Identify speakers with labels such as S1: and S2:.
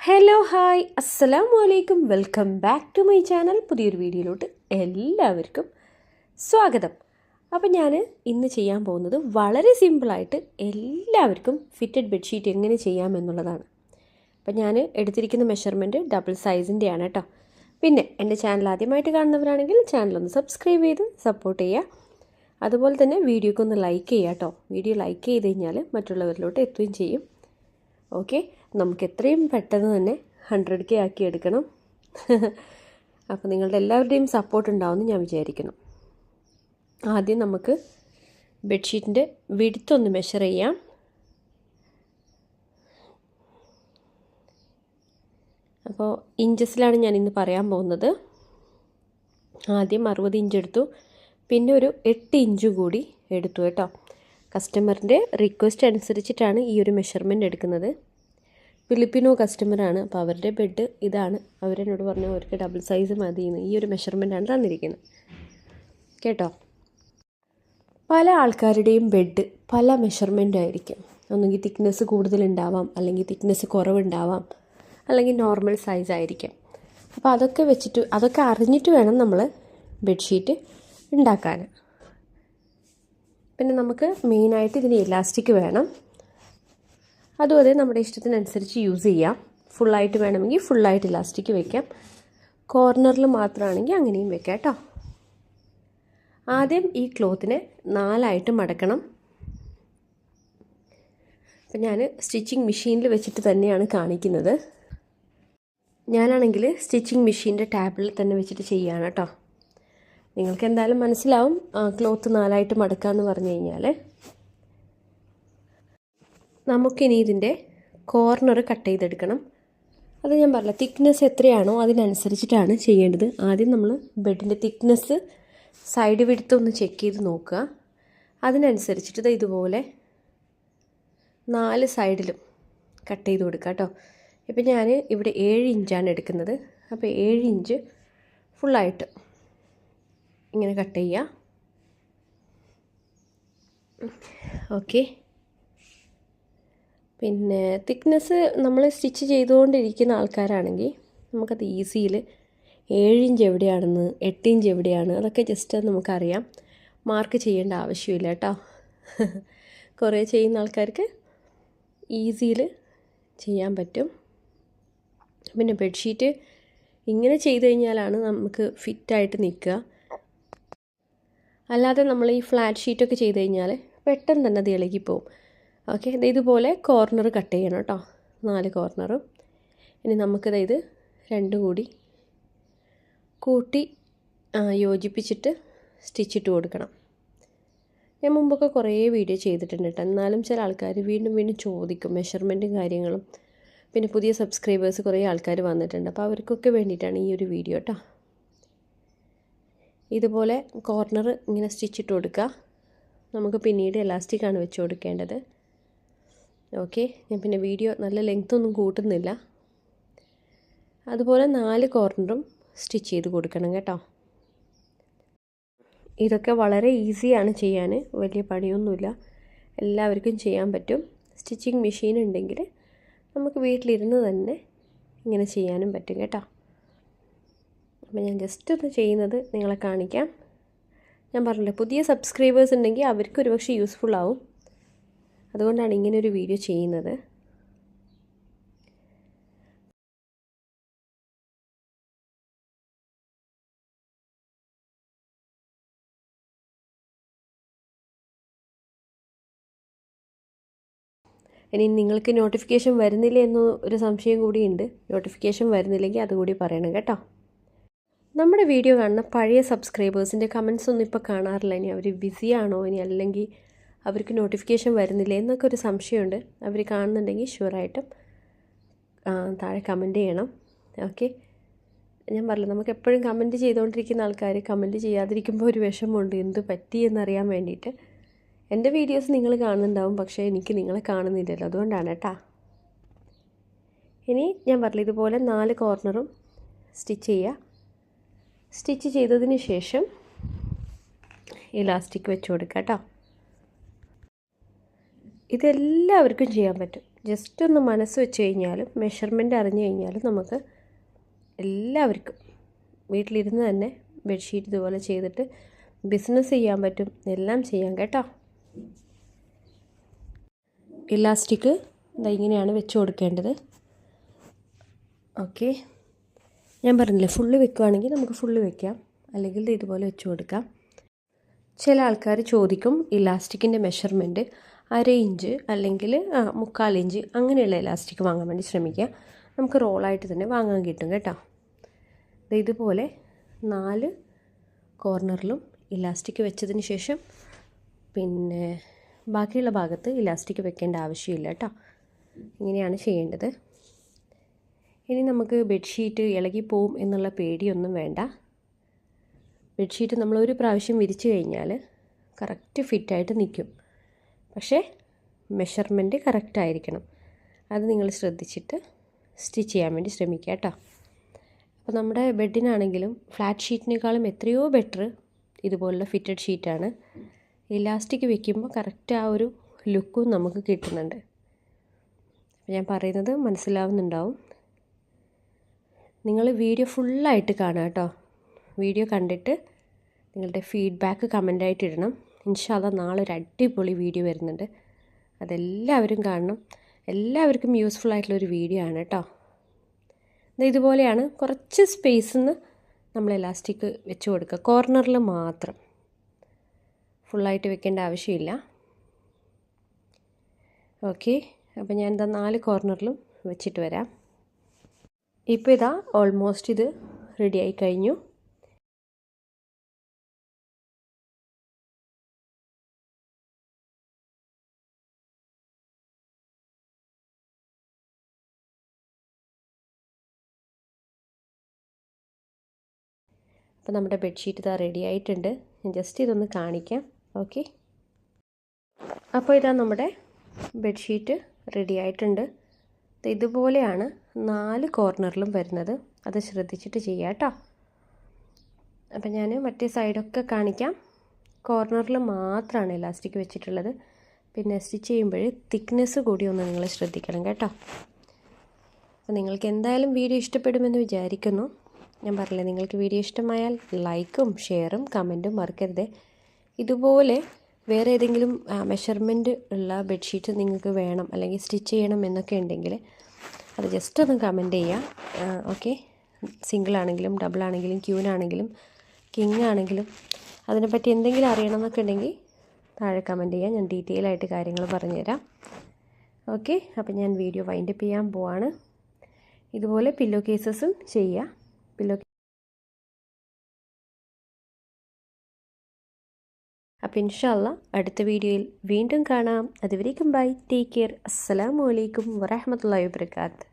S1: Hello hi അസ്സലാമു വലൈക്കും welcome back to my channel പുതിയൊരു വീഡിയോയിലോട്ട് എല്ലാവർക്കും സ്വാഗതം. അപ്പോൾ ഞാൻ ഇന്ന് ചെയ്യാൻ പോകുന്നത് വളരെ സിമ്പിളായിട്ട് എല്ലാവർക്കും ഫിറ്റഡ് ബെഡ്ഷീറ്റ് എങ്ങനെ ചെയ്യാമെന്നുള്ളതാണ് അപ്പോൾ ഞാൻ എടുത്തിരിക്കുന്ന മെഷർമെന്റ് ഡബിൾ സൈസിന്റെയാണ് കേട്ടോ പിന്നെ എന്റെ ചാനൽ ആദ്യമായിട്ട് കാണുന്നവരാണെങ്കിൽ ചാനലൊന്ന് സബ്സ്ക്രൈബ് ചെയ്ത് സപ്പോർട്ട് ചെയ്യുക അതുപോലെ തന്നെ വീഡിയോക്ക് ഒന്ന് ലൈക്ക് ചെയ്യുക കേട്ടോ വീഡിയോ ലൈക്ക് ചെയ്ത് കഴിഞ്ഞാൽ മറ്റുള്ളവരിലോട്ട് എത്തുകയും ചെയ്യും. ഓക്കെ നമുക്ക് എത്രയും പെട്ടെന്ന് തന്നെ ഹൺഡ്രഡ് കെ ആക്കി എടുക്കണം. അപ്പോൾ നിങ്ങളുടെ എല്ലാവരുടെയും സപ്പോർട്ട് ഉണ്ടാവുമെന്ന് ഞാൻ വിചാരിക്കുന്നു. ആദ്യം നമുക്ക് ബെഡ്ഷീറ്റിന്റെ വിടുത്തൊന്ന് മെഷർ ചെയ്യാം. അപ്പോൾ ഇഞ്ചസിലാണ് ഞാൻ ഇന്ന് പറയാൻ പോകുന്നത്. ആദ്യം അറുപത് ഇഞ്ച് എടുത്തു. പിന്നെ ഒരു എട്ട് ഇഞ്ച് കൂടി എടുത്തു കേട്ടോ. കസ്റ്റമറിന്റെ റിക്വസ്റ്റ് അനുസരിച്ചിട്ടാണ് ഈ ഒരു മെഷർമെന്റ് എടുക്കുന്നത്. ഫിലിപ്പിനോ കസ്റ്റമറാണ്. അപ്പോൾ അവരുടെ ബെഡ് ഇതാണ്. അവരെന്നോട് പറഞ്ഞു അവർക്ക് ഡബിൾ സൈസ് മതി ഈ ഒരു മെഷർമെന്റാണ് തന്നിരിക്കുന്നത്. കേട്ടോ? പല ആൾക്കാരുടെയും ബെഡ് പല മെഷർമെന്റ് ആയിരിക്കും. ഒന്നുകിൽ തിക്നെസ് കൂടുതലുണ്ടാവാം അല്ലെങ്കിൽ തിക്നെസ് കുറവുണ്ടാവാം അല്ലെങ്കിൽ നോർമൽ സൈസ് ആയിരിക്കും. അപ്പോൾ അതൊക്കെ വെച്ചിട്ട് അതൊക്കെ അറിഞ്ഞിട്ട് വേണം നമ്മൾ ബെഡ്ഷീറ്റ് ഉണ്ടാക്കാൻ പിന്നെ നമുക്ക് മെയിനായിട്ട് ഇതിന് ഇലാസ്റ്റിക് വേണം. അതും അതേ നമ്മുടെ ഇഷ്ടത്തിനനുസരിച്ച് യൂസ് ചെയ്യാം. ഫുള്ളായിട്ട് വേണമെങ്കിൽ ഫുള്ളായിട്ട് ഇലാസ്റ്റിക് വെക്കാം. കോർണറിൽ മാത്രമാണെങ്കിൽ അങ്ങനെയും വെക്കാം കേട്ടോ. ആദ്യം ഈ ക്ലോത്തിനെ നാലായിട്ട് മടക്കണം. അപ്പം ഞാൻ സ്റ്റിച്ചിങ് മെഷീനിൽ വെച്ചിട്ട് തന്നെയാണ് കാണിക്കുന്നത്. ഞാനാണെങ്കിൽ സ്റ്റിച്ചിങ് മെഷീന്റെ ടാബിൽ തന്നെ വെച്ചിട്ട് ചെയ്യുകയാണ് കേട്ടോ. നിങ്ങൾക്ക് എന്തായാലും മനസ്സിലാവും ക്ലോത്ത് നാലായിട്ട് മടക്കാമെന്ന് പറഞ്ഞു കഴിഞ്ഞാൽ നമുക്കിനി ഇതിന്റെ കോർണർ കട്ട് ചെയ്തെടുക്കണം. അത് ഞാൻ പറഞ്ഞില്ല തിക്നെസ് എത്രയാണോ അതിനനുസരിച്ചിട്ടാണ് ചെയ്യേണ്ടത്. ആദ്യം നമ്മൾ ബെഡിന്റെ തിക്നെസ് സൈഡ് വിടുത്ത് ഒന്ന് ചെക്ക് ചെയ്ത് നോക്കുക. അതിനനുസരിച്ചിട്ട് ഇതുപോലെ നാല് സൈഡിലും കട്ട് ചെയ്ത് കൊടുക്കുക കേട്ടോ. ഇപ്പം ഞാൻ ഇവിടെ ഏഴ് ഇഞ്ചാണ് എടുക്കുന്നത്. അപ്പോൾ ഏഴ് ഇഞ്ച് ഫുള്ളായിട്ട് ഇങ്ങനെ കട്ട് ചെയ്യുക. ഓക്കെ പിന്നെ തിക്നെസ് നമ്മൾ സ്റ്റിച്ച് ചെയ്തുകൊണ്ടിരിക്കുന്ന ആൾക്കാരാണെങ്കിൽ നമുക്കത് ഈസിയിൽ ഏഴ് ഇഞ്ച് എവിടെയാണെന്ന് എട്ട് ഇഞ്ച് എവിടെയാണ് അതൊക്കെ ജസ്റ്റ് നമുക്കറിയാം. മാർക്ക് ചെയ്യേണ്ട ആവശ്യമില്ല കേട്ടോ. കുറേ ചെയ്യുന്ന ആൾക്കാർക്ക് ഈസിയിൽ ചെയ്യാൻ പറ്റും. പിന്നെ ബെഡ്ഷീറ്റ് ഇങ്ങനെ ചെയ്ത് കഴിഞ്ഞാലാണ് നമുക്ക് ഫിറ്റായിട്ട് നിൽക്കുക. അല്ലാതെ നമ്മൾ ഈ ഫ്ലാറ്റ് ഷീറ്റൊക്കെ ചെയ്ത് കഴിഞ്ഞാൽ പെട്ടെന്ന് തന്നെ അത് ഇളകിപ്പോവും ഓക്കെ ഇതുപോലെ കോർണർ കട്ട് ചെയ്യണം കേട്ടോ. നാല് കോർണറും ഇനി നമുക്കിത് ഇത് രണ്ടും കൂടി കൂട്ടി യോജിപ്പിച്ചിട്ട് സ്റ്റിച്ചിട്ട് കൊടുക്കണം. ഞാൻ മുമ്പൊക്കെ കുറേ വീഡിയോ ചെയ്തിട്ടുണ്ട് കേട്ടോ. എന്നാലും ചില ആൾക്കാർ വീണ്ടും വീണ്ടും ചോദിക്കും മെഷർമെന്റും കാര്യങ്ങളും. പിന്നെ പുതിയ സബ്സ്ക്രൈബേഴ്സ് കുറേ ആൾക്കാർ വന്നിട്ടുണ്ട്. അപ്പോൾ അവർക്കൊക്കെ വേണ്ടിയിട്ടാണ് ഈ ഒരു വീഡിയോ കേട്ടോ. ഇതുപോലെ കോർണർ ഇങ്ങനെ സ്റ്റിച്ചിട്ട് കൊടുക്കുക. നമുക്ക് പിന്നീട് എലാസ്റ്റിക്കാണ് വെച്ച് കൊടുക്കേണ്ടത്. ഓക്കെ ഞാൻ പിന്നെ വീഡിയോ നല്ല ലെങ്ത് ഒന്നും കൂട്ടുന്നില്ല. അതുപോലെ നാല് കോർണറും സ്റ്റിച്ച് ചെയ്ത് കൊടുക്കണം കേട്ടോ. ഇതൊക്കെ വളരെ ഈസിയാണ് ചെയ്യാൻ വലിയ പണിയൊന്നുമില്ല. എല്ലാവർക്കും ചെയ്യാൻ പറ്റും. സ്റ്റിച്ചിങ് മെഷീൻ ഉണ്ടെങ്കിൽ നമുക്ക് വീട്ടിലിരുന്ന് തന്നെ ഇങ്ങനെ ചെയ്യാനും പറ്റും കേട്ടോ. അപ്പോൾ ഞാൻ ജസ്റ്റ് ഒന്ന് ചെയ്യുന്നത് നിങ്ങളെ കാണിക്കാം. ഞാൻ പറഞ്ഞില്ലേ പുതിയ സബ്സ്ക്രൈബേഴ്സ് ഉണ്ടെങ്കിൽ അവർക്ക് ഒരുപക്ഷെ യൂസ്ഫുൾ ആവും. അതുകൊണ്ടാണ് ഇങ്ങനെ ഒരു വീഡിയോ ചെയ്യുന്നത്. ഇനി നിങ്ങൾക്ക് നോട്ടിഫിക്കേഷൻ വരുന്നില്ല എന്ന് ഒരു സംശയം കൂടിയുണ്ട്. നോട്ടിഫിക്കേഷൻ വരുന്നില്ലെങ്കിൽ അതുകൂടി പറയണം കേട്ടോ. നമ്മുടെ വീഡിയോ കാണുന്ന പഴയ സബ്സ്ക്രൈബേഴ്സിന്റെ കമൻസ് ഒന്നും ഇപ്പോൾ കാണാറില്ല. ഇനി അവർ ബിസിയാണോ ഇനി? അല്ലെങ്കിൽ അവർക്ക് നോട്ടിഫിക്കേഷൻ വരുന്നില്ല എന്നൊക്കെ ഒരു സംശയമുണ്ട്. അവർ കാണുന്നുണ്ടെങ്കിൽ ഷുവറായിട്ടും താഴെ കമന്റ് ചെയ്യണം. ഓക്കെ ഞാൻ പറഞ്ഞു നമുക്ക് എപ്പോഴും കമന്റ് ചെയ്തുകൊണ്ടിരിക്കുന്ന ആൾക്കാർ കമന്റ് ചെയ്യാതിരിക്കുമ്പോൾ ഒരു വിഷമമുണ്ട്. എന്ത് പറ്റി എന്നറിയാൻ വേണ്ടിയിട്ട്. എന്റെ വീഡിയോസ് നിങ്ങൾ കാണുന്നുണ്ടാവും പക്ഷേ എനിക്ക് നിങ്ങളെ കാണുന്നില്ലല്ലോ. അതുകൊണ്ടാണ് കേട്ടാ ഇനി ഞാൻ പറഞ്ഞു ഇതുപോലെ നാല് കോർണറും സ്റ്റിച്ച് ചെയ്യുക സ്റ്റിച്ച് ചെയ്തതിന് ശേഷം ഇലാസ്റ്റിക് വെച്ച് കൊടുക്കുക കേട്ടോ ഇതെല്ലാവർക്കും ചെയ്യാൻ പറ്റും. ജസ്റ്റ് ഒന്ന് മനസ്സ് വെച്ച് കഴിഞ്ഞാലും മെഷർമെന്റ് അറിഞ്ഞു കഴിഞ്ഞാലും നമുക്ക് എല്ലാവർക്കും വീട്ടിലിരുന്ന് തന്നെ ബെഡ്ഷീറ്റ് ഇതുപോലെ ചെയ്തിട്ട് ബിസിനസ് ചെയ്യാൻ പറ്റും എല്ലാം ചെയ്യാം കേട്ടോ. ഇലാസ്റ്റിക് ഇതാ ഇങ്ങനെയാണ് വെച്ച് കൊടുക്കേണ്ടത്. ഓക്കെ ഞാൻ പറഞ്ഞില്ലേ ഫുള്ള് വെക്കുകയാണെങ്കിൽ നമുക്ക് ഫുള്ള് വെക്കാം. അല്ലെങ്കിൽ ഇതുപോലെ വെച്ച് കൊടുക്കാം. ചില ആൾക്കാർ ചോദിക്കും ഇലാസ്റ്റിക്കിന്റെ മെഷർമെന്റ് അര ഇഞ്ച് അല്ലെങ്കിൽ മുക്കാൽ ഇഞ്ച് അങ്ങനെയുള്ള ഇലാസ്റ്റിക് വാങ്ങാൻ വേണ്ടി ശ്രമിക്കുക. നമുക്ക് റോളായിട്ട് തന്നെ വാങ്ങാൻ കിട്ടും കേട്ടോ. ഇതുപോലെ നാല് കോർണറിലും ഇലാസ്റ്റിക് വെച്ചതിന് ശേഷം പിന്നെ ബാക്കിയുള്ള ഭാഗത്ത് ഇലാസ്റ്റിക് വെക്കേണ്ട ആവശ്യമില്ല കേട്ടോ. ഇങ്ങനെയാണ് ചെയ്യേണ്ടത്. ഇനി നമുക്ക് ബെഡ്ഷീറ്റ് ഇളകിപ്പോവും എന്നുള്ള പേടിയൊന്നും വേണ്ട. ബെഡ്ഷീറ്റ് നമ്മൾ ഒരു പ്രാവശ്യം വിരിച്ചു കഴിഞ്ഞാൽ കറക്റ്റ് ഫിറ്റായിട്ട് നിൽക്കും. പക്ഷേ മെഷർമെന്റ് കറക്റ്റ് ആയിരിക്കണം. അത് നിങ്ങൾ ശ്രദ്ധിച്ചിട്ട് സ്റ്റിച്ച് ചെയ്യാൻ വേണ്ടി ശ്രമിക്കുക കേട്ടോ. അപ്പോൾ നമ്മുടെ ബെഡിനാണെങ്കിലും ഫ്ലാറ്റ് ഷീറ്റിനേക്കാളും എത്രയോ ബെറ്റർ ഇതുപോലുള്ള ഫിറ്റഡ് ഷീറ്റാണ് ഇലാസ്റ്റിക് വെക്കുമ്പോൾ കറക്റ്റ് ആ ഒരു ലുക്കും നമുക്ക് കിട്ടുന്നുണ്ട്. ഞാൻ പറയുന്നത് മനസ്സിലാവുന്നുണ്ടാവും. നിങ്ങൾ വീഡിയോ ഫുള്ളായിട്ട് കാണുക കേട്ടോ. വീഡിയോ കണ്ടിട്ട് നിങ്ങളുടെ ഫീഡ്ബാക്ക് കമന്റായിട്ട് ഇടണം. ഇൻഷാല്ല നാളെ ഒരു അടിപൊളി വീഡിയോ വരുന്നുണ്ട്. അതെല്ലാവരും കാണണം. എല്ലാവർക്കും യൂസ്ഫുൾ ആയിട്ടുള്ളൊരു വീഡിയോ ആണ് കേട്ടോ ഇതുപോലെയാണ് കുറച്ച് സ്പേസിൽ നിന്ന് നമ്മൾ എലാസ്റ്റിക് വെച്ച് കൊടുക്കുക കോർണറിൽ മാത്രം. ഫുള്ളായിട്ട് വെക്കേണ്ട ആവശ്യമില്ല. ഓക്കെ അപ്പോൾ ഞാൻ എന്താ നാല് കോർണറിലും വെച്ചിട്ട് വരാം. ഇപ്പോൾ ഇതാ ഓൾമോസ്റ്റ് ഇത് റെഡി ആയി കഴിഞ്ഞു. അപ്പോൾ നമ്മുടെ ബെഡ്ഷീറ്റ് ഇതാ റെഡി ആയിട്ടുണ്ട്. ഞാൻ ജസ്റ്റ് ഇതൊന്ന് കാണിക്കാം. ഓക്കെ അപ്പോൾ ഇതാ നമ്മുടെ ബെഡ്ഷീറ്റ് റെഡി ആയിട്ടുണ്ട്. ഇതുപോലെയാണ് നാല് കോർണറിലും വരുന്നത്. അത് ശ്രദ്ധിച്ചിട്ട് ചെയ്യാം കേട്ടോ. അപ്പം ഞാൻ മറ്റേ സൈഡൊക്കെ കാണിക്കാം. കോർണറിൽ മാത്രമാണ് ഇലാസ്റ്റിക് വെച്ചിട്ടുള്ളത്. പിന്നെ സ്റ്റിച്ച് ചെയ്യുമ്പോൾ തിക്നെസ് കൂടി ഒന്ന് നിങ്ങൾ ശ്രദ്ധിക്കണം കേട്ടോ. അപ്പോൾ നിങ്ങൾക്ക് എന്തായാലും വീഡിയോ ഇഷ്ടപ്പെടുമെന്ന് വിചാരിക്കുന്നു. ഞാൻ പറയില്ല നിങ്ങൾക്ക് വീഡിയോ ഇഷ്ടമായാൽ ലൈക്കും ഷെയറും കമന്റും മറക്കരുത്. ഇതുപോലെ വേറെ ഏതെങ്കിലും മെഷർമെന്റ് ഉള്ള ബെഡ്ഷീറ്റ് നിങ്ങൾക്ക് വേണം അല്ലെങ്കിൽ സ്റ്റിച്ച് ചെയ്യണം എന്നൊക്കെ ഉണ്ടെങ്കിൽ അത് ജസ്റ്റ് ഒന്ന് കമന്റ് ചെയ്യുക ഓക്കെ സിംഗിൾ ആണെങ്കിലും ഡബിൾ ആണെങ്കിലും ക്യൂനാണെങ്കിലും കിങ് ആണെങ്കിലും അതിനെപ്പറ്റി എന്തെങ്കിലും അറിയണം എന്നൊക്കെ ഉണ്ടെങ്കിൽ താഴെ കമന്റ് ചെയ്യാം. ഞാൻ ഡീറ്റെയിൽ ആയിട്ട് കാര്യങ്ങൾ പറഞ്ഞുതരാം. ഓക്കെ അപ്പോൾ ഞാൻ വീഡിയോ വൈൻഡപ്പ് ചെയ്യാൻ പോവാണ്. ഇതുപോലെ പില്ലോ കേസസും ചെയ്യുക പില്ലോ അപ്പോൾ ഇൻഷല്ല അടുത്ത വീഡിയോയിൽ വീണ്ടും കാണാം. അതുവരേക്കും ബൈ ടേക്ക് കെയർ അസ്സലാമു അലൈക്കും വറഹമത്തല്ലാ വാബർക്കാത്ത്